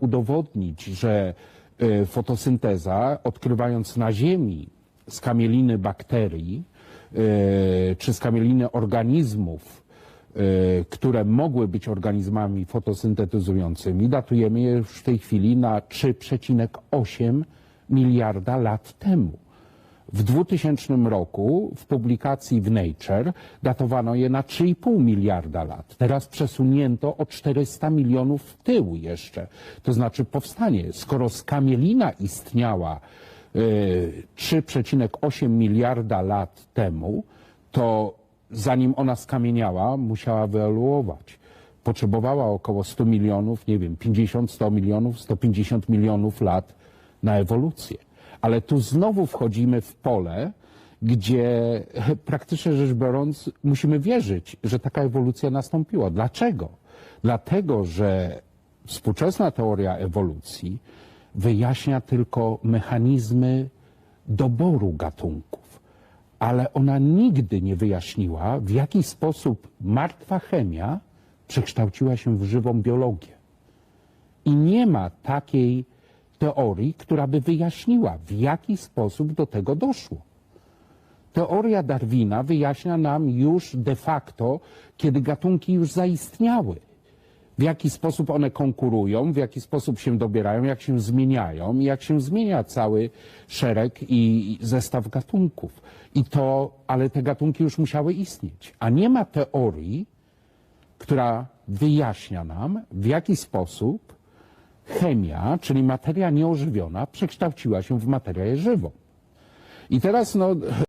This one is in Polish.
udowodnić, że e, fotosynteza, odkrywając na Ziemi skamieliny bakterii e, czy skamieliny organizmów, e, które mogły być organizmami fotosyntetyzującymi, datujemy je już w tej chwili na 3,8 miliarda lat temu. W 2000 roku w publikacji w Nature datowano je na 3,5 miliarda lat. Teraz przesunięto o 400 milionów w tył jeszcze. To znaczy powstanie, skoro skamielina istniała y, 3,8 miliarda lat temu, to zanim ona skamieniała, musiała wyewoluować. Potrzebowała około 100 milionów, nie wiem, 50, 100 milionów, 150 milionów lat na ewolucję. Ale tu znowu wchodzimy w pole, gdzie praktycznie rzecz biorąc musimy wierzyć, że taka ewolucja nastąpiła. Dlaczego? Dlatego, że współczesna teoria ewolucji wyjaśnia tylko mechanizmy doboru gatunków, ale ona nigdy nie wyjaśniła, w jaki sposób martwa chemia przekształciła się w żywą biologię. I nie ma takiej teorii, która by wyjaśniła, w jaki sposób do tego doszło. Teoria Darwina wyjaśnia nam już de facto, kiedy gatunki już zaistniały. W jaki sposób one konkurują, w jaki sposób się dobierają, jak się zmieniają, i jak się zmienia cały szereg i zestaw gatunków. I to, ale te gatunki już musiały istnieć. A nie ma teorii, która wyjaśnia nam, w jaki sposób chemia, czyli materia nieożywiona, przekształciła się w materię żywą. I teraz no,